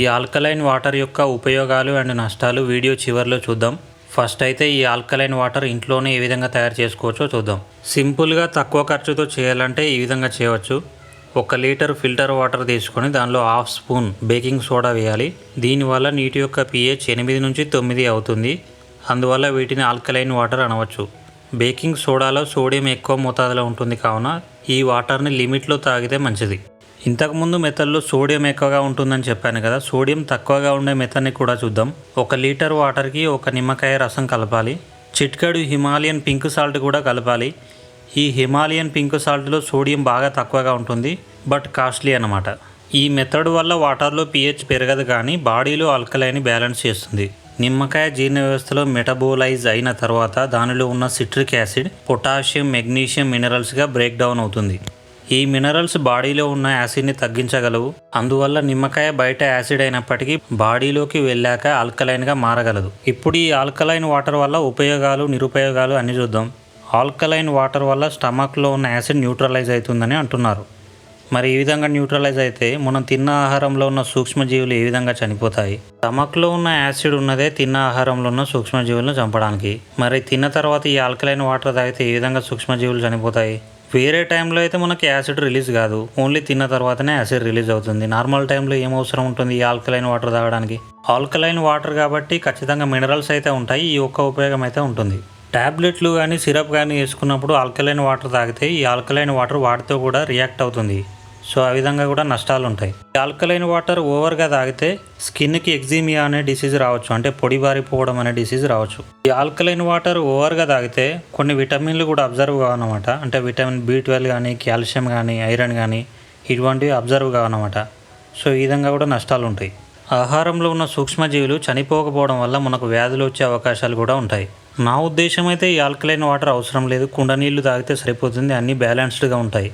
ఈ alkaline water యొక్క ఉపయోగాలు అండ్ నష్టాలు వీడియో చివరిలో చూద్దాం. ఫస్ట్ అయితే ఈ ఆల్కలైన్ వాటర్ ఇంట్లోనే ఏ విధంగా తయారు చేసుకోవచ్చో చూద్దాం. సింపుల్గా తక్కువ ఖర్చుతో చేయాలంటే ఈ విధంగా చేయవచ్చు. ఒక లీటర్ ఫిల్టర్ వాటర్ తీసుకొని దానిలో హాఫ్ స్పూన్ బేకింగ్ సోడా వేయాలి. దీనివల్ల నీటి యొక్క పిహెచ్ ఎనిమిది నుంచి తొమ్మిది అవుతుంది. అందువల్ల వీటిని ఆల్కలైన్ వాటర్ అనవచ్చు. బేకింగ్ సోడాలో సోడియం ఎక్కువ మోతాదులో ఉంటుంది కావున ఈ వాటర్ని లిమిట్లో తాగితే మంచిది. ఇంతకుముందు మెథడ్లో సోడియం ఎక్కువగా ఉంటుందని చెప్పాను కదా సోడియం తక్కువగా ఉండే మెథడ్ని కూడా చూద్దాం. ఒక లీటర్ వాటర్కి ఒక నిమ్మకాయ రసం కలపాలి. చిట్కడు హిమాలయన్ పింక్ సాల్ట్ కూడా కలపాలి. ఈ హిమాలయన్ పింక్ సాల్ట్లో సోడియం బాగా తక్కువగా ఉంటుంది బట్ కాస్ట్లీ అనమాట ఈ మెథడ్ వల్ల వాటర్లో పిహెచ్ పెరగదు కానీ బాడీలో ఆల్కలైని బ్యాలెన్స్ చేస్తుంది. నిమ్మకాయ జీర్ణ వ్యవస్థలో మెటబోలైజ్ అయిన తర్వాత దానిలో ఉన్న సిట్రిక్ యాసిడ్ పొటాషియం మెగ్నీషియం మినరల్స్గా బ్రేక్ డౌన్ అవుతుంది. ఈ మినరల్స్ బాడీలో ఉన్న యాసిడ్ని తగ్గించగలవు. అందువల్ల నిమ్మకాయ బయట యాసిడ్ అయినప్పటికీ బాడీలోకి వెళ్ళాక ఆల్కలైన్గా మారగలదు. ఇప్పుడు ఈ ఆల్కలైన్ వాటర్ వల్ల ఉపయోగాలు నిరుపయోగాలు అన్ని చూద్దాం. ఆల్కలైన్ వాటర్ వల్ల స్టమక్లో ఉన్న యాసిడ్ న్యూట్రలైజ్ అవుతుందని అంటున్నారు. మరి ఈ విధంగా న్యూట్రలైజ్ అయితే మనం తిన్న ఆహారంలో ఉన్న సూక్ష్మజీవులు ఏ విధంగా చనిపోతాయి? స్టమక్లో ఉన్న యాసిడ్ ఉన్నదే తిన్న ఆహారంలో ఉన్న సూక్ష్మజీవులను చంపడానికి. మరి తిన్న తర్వాత ఈ ఆల్కలైన్ వాటర్ తాగితే ఏ విధంగా సూక్ష్మజీవులు చనిపోతాయి? వేరే టైంలో అయితే మనకి యాసిడ్ రిలీజ్ కాదు. ఓన్లీ తిన్న తర్వాతనే యాసిడ్ రిలీజ్ అవుతుంది. నార్మల్ టైంలో ఏం అవసరం ఉంటుంది ఈ ఆల్కలైన్ వాటర్ తాగడానికి? ఆల్కలైన్ వాటర్ కాబట్టి ఖచ్చితంగా మినరల్స్ అయితే ఉంటాయి. ఈ ఒక్క ఉపయోగం అయితే ఉంటుంది. టాబ్లెట్లు కానీ సిరప్ కానీ వేసుకున్నప్పుడు ఆల్కలైన్ వాటర్ తాగితే ఈ ఆల్కలైన్ వాటర్ వాటితో కూడా రియాక్ట్ అవుతుంది. సో ఆ విధంగా కూడా నష్టాలు ఉంటాయి ఈ ఆల్కలైన్ వాటర్ ఓవర్గా తాగితే స్కిన్కి ఎగ్జిమియా అనే డిసీజ్ రావచ్చు. అంటే పొడి బారిపోవడం అనే డిసీజ్ రావచ్చు. ఈ ఆల్కలైన్ వాటర్ ఓవర్గా తాగితే కొన్ని విటమిన్లు కూడా అబ్జర్వ్ కావనమాట అంటే విటమిన్ బి ట్వెల్వ్ కానీ కాల్షియం కానీ ఐరన్ కానీ ఇటువంటివి అబ్జర్వ్ కావనమాట సో ఈ విధంగా కూడా నష్టాలు ఉంటాయి ఆహారంలో ఉన్న సూక్ష్మజీవులు చనిపోకపోవడం వల్ల మనకు వ్యాధులు వచ్చే అవకాశాలు కూడా ఉంటాయి. నా ఉద్దేశం అయితే ఈ ఆల్కలైన్ వాటర్ అవసరం లేదు. కుండ నీళ్ళు తాగితే సరిపోతుంది. అన్నీ బ్యాలెన్స్డ్గా ఉంటాయి.